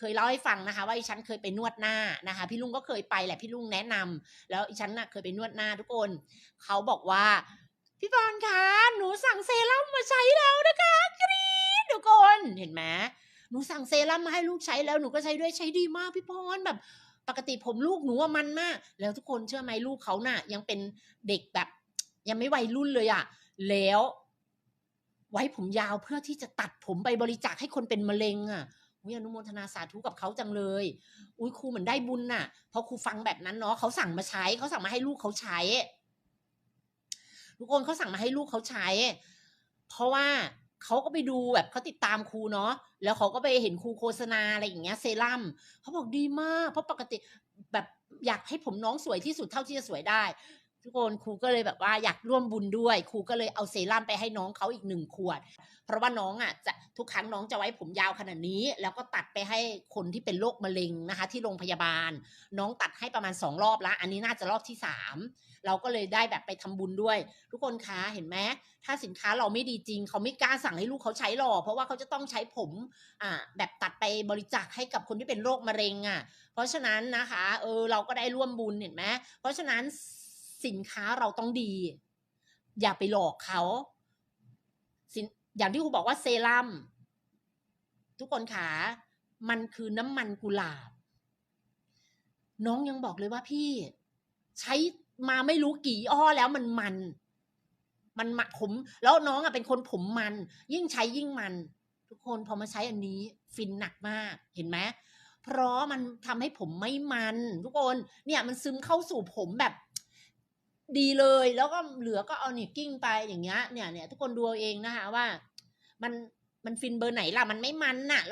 เคยเล่าให้ฟังนะคะ ว่าอีฉันเคยไปนวดหน้านะคะ พี่ลุงก็เคยไปแหละพี่ลุงแนะนำแล้วอีฉันน่ะเคยไปนวดหน้าทุกคนเขาบอกว่าพี่บอลคะหนูสั่งเซรั่มมาใช้แล้วนะคะกรี๊ดทุกคนเห็นไหมหนูสั่งเซรั่มมาให้ลูกใช้แล้วหนูก็ใช้ด้วยใช้ดีมากพี่พรแบบ ปกติผมลูกหนูว่ามันมาก แล้วทุกคนเชื่อไหมลูกเขาน่ะ ยังเป็นเด็กแบบ ยังไม่วัยรุ่นเลยอะแล้ว ไว้ผมยาวเพื่อที่จะตัดผมไปบริจาคให้คนเป็นมะเร็งอะ อุ้ยอนุโมทนาสาธุกับเขาจังเลย อุ้ยครูเหมือนได้บุญน่ะเพราะครูฟังแบบนั้นเนาะเขาสั่งมาใช้เขาสั่งมาให้ลูกเขาใช้ ทุกคนเขาสั่งมาให้ลูกเขาใช้ เพราะว่าเขาก็ไปดูแบบเขาติดตามครูเนาะ แล้วเขาก็ไปเห็นครูโฆษณาอะไรอย่างเงี้ยเซรั่มเขาบอกดีมาก เพราะปกติแบบอยากให้ผมน้องสวยที่สุดเท่าที่จะสวยได้ ทุกคนครูก็เลยแบบว่าอยากร่วมบุญด้วย ครูก็เลยเอาเซรั่มไปให้น้องเขาอีกหนึ่งขวด เพราะว่าน้องอะจะทุกครั้งน้องจะไว้ผมยาวขนาดนี้ แล้วก็ตัดไปให้คนที่เป็นโรคมะเร็งนะคะ ที่โรงพยาบาล น้องตัดให้ประมาณสองรอบแล้วอันนี้น่าจะรอบที่สามเราก็เลยได้แบบไปทำบุญด้วย ทุกคนคะเห็นไหมถ้าสินค้าเราไม่ดีจริง เขาไม่กล้าสั่งให้ลูกเขาใช้หรอกเพราะว่าเขาจะต้องใช้ผมอ่าแบบตัดไปบริจาคให้กับคนที่เป็นโรคมะเร็งอะเพราะฉะนั้นนะคะเออเราก็ได้ร่วมบุญเห็นไหมเพราะฉะนั้น สินค้าเราต้องดี อย่าไปหลอกเขาสินอย่างที่ครูบอกว่าเซรั่มทุกคนขามันคือน้ำมันกุหลาบ น้องยังบอกเลยว่าพี่ ใช้มาไม่รู้กี่ยี่ห้อแล้วมันมัน มันมะผม แล้วน้องอะเป็นคนผมมัน ยิ่งใช้ยิ่งมัน ทุกคนพอมาใช้อันนี้ฟินหนักมากเห็นไหมเพราะมันทำให้ผมไม่มัน ทุกคนเนี่ยมันซึมเข้าสู่ผมแบบ ดีเลยแล้วก็เหลือก็เอานี่กิ้งไปอย่างเงี้ยเนี่ยเนี่ยทุกคนดูเอาเองนะคะว่า มันมันฟินเบอร์ไหนล่ะมันไม่มันน่ะ